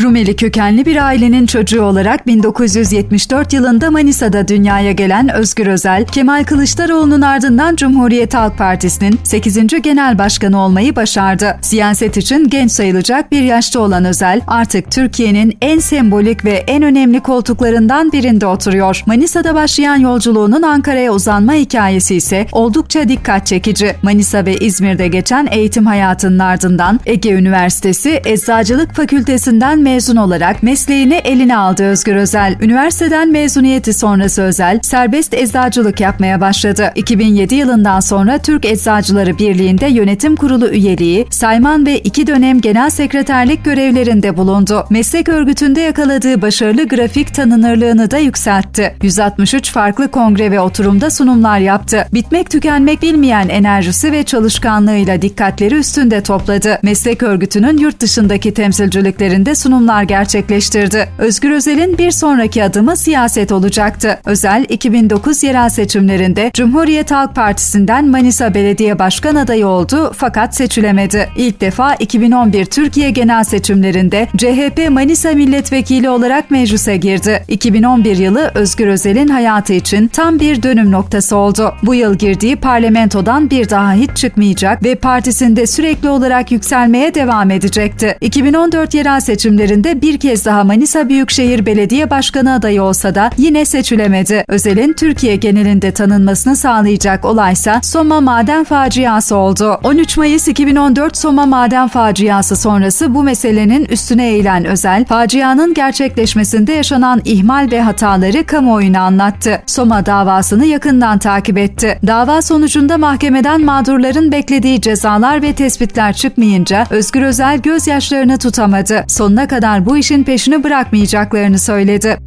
Rumeli kökenli bir ailenin çocuğu olarak 1974 yılında Manisa'da dünyaya gelen Özgür Özel, Kemal Kılıçdaroğlu'nun ardından Cumhuriyet Halk Partisi'nin 8. Genel Başkanı olmayı başardı. Siyaset için genç sayılacak bir yaşta olan Özel, artık Türkiye'nin en sembolik ve en önemli koltuklarından birinde oturuyor. Manisa'da başlayan yolculuğunun Ankara'ya uzanma hikayesi ise oldukça dikkat çekici. Manisa ve İzmir'de geçen eğitim hayatının ardından Ege Üniversitesi Eczacılık Fakültesinden mezun olarak mesleğini eline aldı Özgür Özel. Üniversiteden mezuniyeti sonrası Özel, serbest eczacılık yapmaya başladı. 2007 yılından sonra Türk Eczacıları Birliği'nde yönetim kurulu üyeliği, sayman ve iki dönem genel sekreterlik görevlerinde bulundu. Meslek örgütünde yakaladığı başarılı grafik tanınırlığını da yükseltti. 163 farklı kongre ve oturumda sunumlar yaptı. Bitmek tükenmek bilmeyen enerjisi ve çalışkanlığıyla dikkatleri üstünde topladı. Meslek örgütünün yurt dışındaki temsilciliklerinde sunumlar gerçekleştirdi. Özgür Özel'in bir sonraki adımı siyaset olacaktı. Özel, 2009 yerel seçimlerinde Cumhuriyet Halk Partisi'nden Manisa Belediye Başkan adayı oldu fakat seçilemedi. İlk defa 2011 Türkiye genel seçimlerinde CHP Manisa milletvekili olarak meclise girdi. 2011 yılı Özgür Özel'in hayatı için tam bir dönüm noktası oldu. Bu yıl girdiği parlamentodan bir daha hiç çıkmayacak ve partisinde sürekli olarak yükselmeye devam edecekti. 2014 yerel seçimlerinde bir kez daha Manisa Büyükşehir Belediye Başkanı adayı olsa da yine seçilemedi. Özel'in Türkiye genelinde tanınmasını sağlayacak olaysa Soma maden faciası oldu. 13 Mayıs 2014 Soma maden faciası sonrası bu meselenin üstüne eğilen Özel, facianın gerçekleşmesinde yaşanan ihmal ve hataları kamuoyuna anlattı. Soma davasını yakından takip etti. Dava sonucunda mahkemeden mağdurların beklediği cezalar ve tespitler çıkmayınca Özgür Özel gözyaşlarını tutamadı. Sonuna kadar bu işin peşini bırakmayacaklarını söyledi.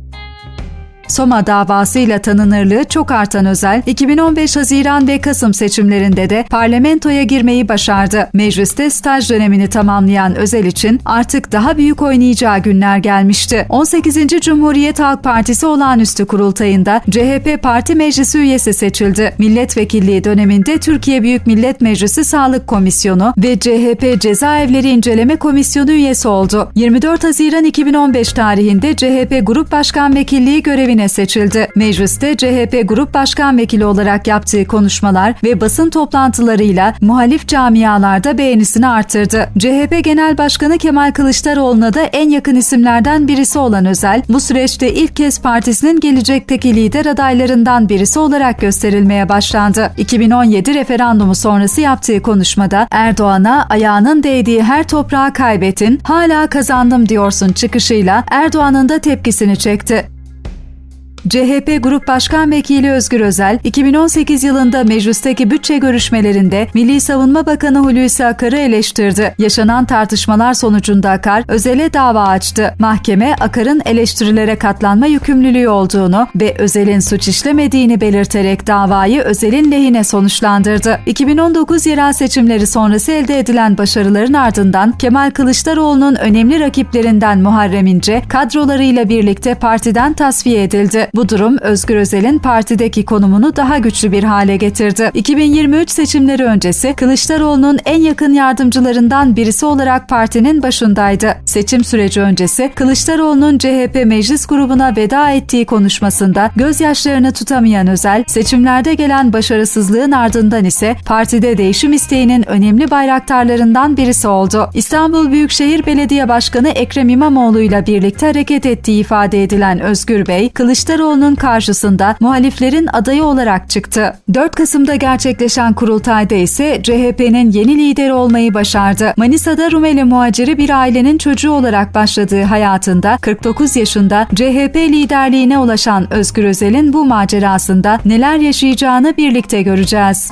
Soma davasıyla tanınırlığı çok artan Özel, 2015 Haziran ve Kasım seçimlerinde de parlamentoya girmeyi başardı. Mecliste staj dönemini tamamlayan Özel için artık daha büyük oynayacağı günler gelmişti. 18. Cumhuriyet Halk Partisi olağanüstü kurultayında CHP Parti Meclisi üyesi seçildi. Milletvekilliği döneminde Türkiye Büyük Millet Meclisi Sağlık Komisyonu ve CHP Cezaevleri İnceleme Komisyonu üyesi oldu. 24 Haziran 2015 tarihinde CHP Grup Başkan Vekilliği görevine seçildi. Mecliste CHP Grup Başkan Vekili olarak yaptığı konuşmalar ve basın toplantılarıyla muhalif camialarda beğenisini artırdı. CHP Genel Başkanı Kemal Kılıçdaroğlu'na da en yakın isimlerden birisi olan Özel, bu süreçte ilk kez partisinin gelecekteki lider adaylarından birisi olarak gösterilmeye başlandı. 2017 referandumu sonrası yaptığı konuşmada Erdoğan'a ayağının değdiği her toprağı kaybettin, hala kazandım diyorsun çıkışıyla Erdoğan'ın da tepkisini çekti. CHP Grup Başkan Vekili Özgür Özel, 2018 yılında meclisteki bütçe görüşmelerinde Milli Savunma Bakanı Hulusi Akar'ı eleştirdi. Yaşanan tartışmalar sonucunda Akar, Özel'e dava açtı. Mahkeme, Akar'ın eleştirilere katlanma yükümlülüğü olduğunu ve Özel'in suç işlemediğini belirterek davayı Özel'in lehine sonuçlandırdı. 2019 yerel seçimleri sonrası elde edilen başarıların ardından Kemal Kılıçdaroğlu'nun önemli rakiplerinden Muharrem İnce, kadrolarıyla birlikte partiden tasfiye edildi. Bu durum Özgür Özel'in partideki konumunu daha güçlü bir hale getirdi. 2023 seçimleri öncesi Kılıçdaroğlu'nun en yakın yardımcılarından birisi olarak partinin başındaydı. Seçim süreci öncesi Kılıçdaroğlu'nun CHP meclis grubuna veda ettiği konuşmasında gözyaşlarını tutamayan Özel, seçimlerde gelen başarısızlığın ardından ise partide değişim isteğinin önemli bayraktarlarından birisi oldu. İstanbul Büyükşehir Belediye Başkanı Ekrem İmamoğlu ile birlikte hareket ettiği ifade edilen Özgür Bey, Kılıçdaroğlu Kılıçdaroğlu'nun karşısında muhaliflerin adayı olarak çıktı. 4 Kasım'da gerçekleşen kurultayda ise CHP'nin yeni lideri olmayı başardı. Manisa'da Rumeli muhaciri bir ailenin çocuğu olarak başladığı hayatında 49 yaşında CHP liderliğine ulaşan Özgür Özel'in bu macerasında neler yaşayacağını birlikte göreceğiz.